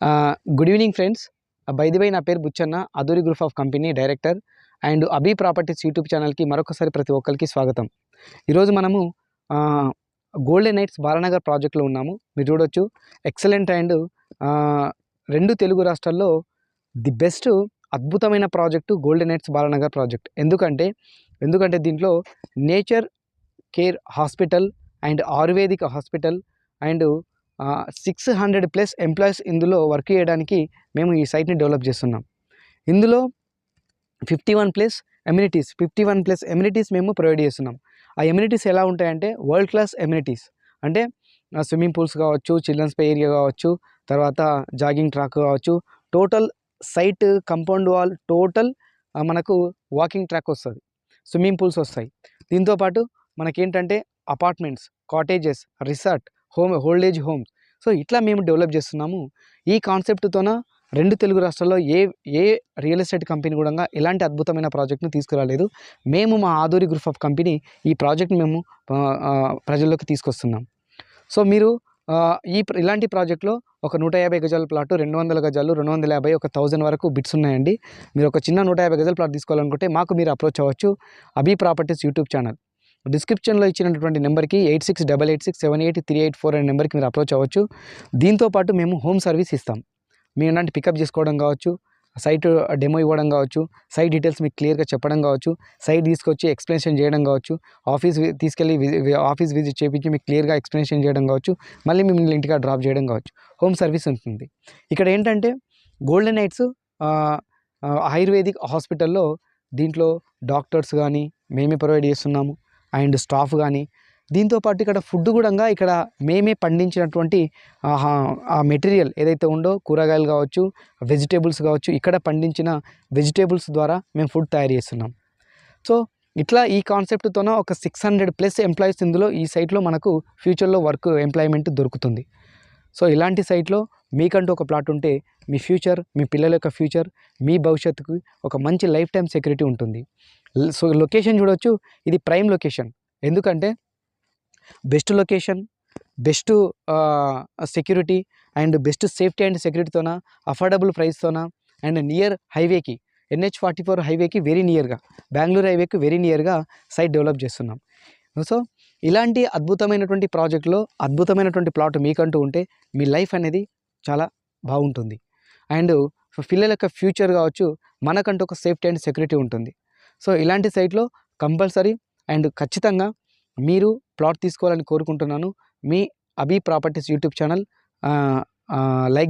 Good evening friends by the by నా పేరు Buchanna Aduri group of company director and Abhi properties YouTube ఛానల్కి మరొకసారి ప్రతి ఒక్కరికి స్వాగతం. ఈరోజు మనము గోల్డెన్ నైట్స్ బాలనగర్ ప్రాజెక్ట్లో ఉన్నాము. మీరు చూడొచ్చు. ఎక్సలెంట్ అండ్ రెండు తెలుగు రాష్ట్రాల్లో ది బెస్ట్ అద్భుతమైన project golden nights Balanagar project ఎందుకంటే ఎందుకంటే దీంట్లో nature care hospital and ayurvedic hospital and six hundred plus employees ఇందులో వర్క్ చేయడానికి మేము ఈ సైట్ని డెవలప్ చేస్తున్నాం. ఇందులో fifty one plus amenities fifty one plus amenities మేము ప్రొవైడ్ చేస్తున్నాం. ఆ ఎమ్యూనిటీస్ ఎలా ఉంటాయంటే వరల్డ్ క్లాస్ ఎమ్యూనిటీస్ అంటే స్విమ్మింగ్ పూల్స్ కావచ్చు చిల్డ్రన్స్ ప్లే ఏరియా కావచ్చు తర్వాత జాగింగ్ ట్రాక్ కావచ్చు total site compound wall total మనకు వాకింగ్ ట్రాక్ వస్తుంది స్విమ్మింగ్ పూల్స్ వస్తాయి. దీంతోపాటు మనకేంటంటే apartments cottages resort home old age homes so ఇట్లా మేము డెవలప్ చేస్తున్నాము. ఈ కాన్సెప్ట్తోన రెండు తెలుగు రాష్ట్రాల్లో ఏ ఏ రియల్ ఎస్టేట్ కంపెనీ కూడా ఇలాంటి అద్భుతమైన ప్రాజెక్ట్ను తీసుకురాలేదు. మేము మా ఆదూరి గ్రూప్ ఆఫ్ కంపెనీ ఈ ప్రాజెక్ట్ని మేము ప్రజల్లోకి తీసుకొస్తున్నాం. సో మీరు ఈ ఇలాంటి ప్రాజెక్ట్లో ఒక నూట యాభై గజాల ప్లాట్ రెండు వందల గజాలు రెండు వందల యాభై ఒక థౌజండ్ వరకు బిట్స్ ఉన్నాయండి. మీరు ఒక చిన్న నూట యాభై గజాల ప్లాట్ తీసుకోవాలనుకుంటే మాకు మీరు అప్రోచ్ అవ్వచ్చు. Abhi properties YouTube channel. డిస్క్రిప్షన్లో ఇచ్చినటువంటి నెంబర్కి eight six double eight six seven eight three eight four అనే నెంబర్కి మీరు అప్రోచ్ అవ్వచ్చు. దీంతోపాటు మేము హోమ్ సర్వీస్ ఇస్తాం. మేము ఇలాంటి పికప్ చేసుకోవడం కావచ్చు సైట్ డెమో ఇవ్వడం కావచ్చు సైట్ డీటెయిల్స్ మీకు క్లియర్గా చెప్పడం కావచ్చు సైట్ తీసుకొచ్చి ఎక్స్ప్లెనేషన్ చేయడం కావచ్చు ఆఫీస్ తీసుకెళ్ళి ఆఫీస్ విజిట్ చేయించి మీకు క్లియర్గా ఎక్స్ప్లెనేషన్ చేయడం కావచ్చు మళ్ళీ మిమ్మల్ని ఇంటిగా డ్రాప్ చేయడం కావచ్చు. హోమ్ సర్వీస్ ఉంటుంది. ఇక్కడ ఏంటంటే గోల్డెన్ నైట్స్ ఆయుర్వేదిక్ హాస్పిటల్లో దీంట్లో డాక్టర్స్ కానీ మేమే ప్రొవైడ్ చేస్తున్నాము. అండ్ స్టాఫ్ కానీ. దీంతోపాటు ఇక్కడ ఫుడ్ కూడా ఇక్కడ మేమే పండించినటువంటి ఆ మెటీరియల్ ఏదైతే ఉందో కూరగాయలు కావచ్చు వెజిటేబుల్స్ కావచ్చు ఇక్కడ పండించిన వెజిటేబుల్స్ ద్వారా మేము ఫుడ్ తయారు చేస్తున్నాం. సో ఇట్లా ఈ కాన్సెప్ట్తోన ఒక సిక్స్ హండ్రెడ్ ప్లస్ ఎంప్లాయీస్ ఇందులో ఈ సైట్లో మనకు ఫ్యూచర్లో వర్క్ ఎంప్లాయ్మెంట్ దొరుకుతుంది. సో ఇలాంటి సైట్లో మీకంటూ ఒక ప్లాట్ ఉంటే మీ ఫ్యూచర్ మీ పిల్లల యొక్క ఫ్యూచర్ మీ భవిష్యత్తుకు ఒక మంచి లైఫ్ టైం సెక్యూరిటీ ఉంటుంది. సో లొకేషన్ చూడవచ్చు ఇది ప్రైమ్ లొకేషన్. ఎందుకంటే best location best security and best safety and సెక్యూరిటీతోన affordable ప్రైస్తోన అండ్ నియర్ హైవేకి ఎన్హెచ్ ఫార్టీ ఫోర్ హైవేకి వెరీ నియర్గా బెంగళూరు హైవేకి వెరీ నియర్గా సైట్ డెవలప్ చేస్తున్నాం. సో ఇలాంటి అద్భుతమైనటువంటి ప్రాజెక్ట్లో అద్భుతమైనటువంటి ప్లాట్ మీకంటూ ఉంటే మీ లైఫ్ అనేది చాలా బాగుంటుంది. అండ్ పిల్లల యొక్క ఫ్యూచర్ కావచ్చు మనకంటూ ఒక సేఫ్టీ అండ్ సెక్యూరిటీ ఉంటుంది. సో ఇలాంటి సైట్లో కంపల్సరీ అండ్ ఖచ్చితంగా మీరు ప్లాట్ తీసుకోవాలని కోరుకుంటున్నాను. మీ Abhi properties YouTube channel like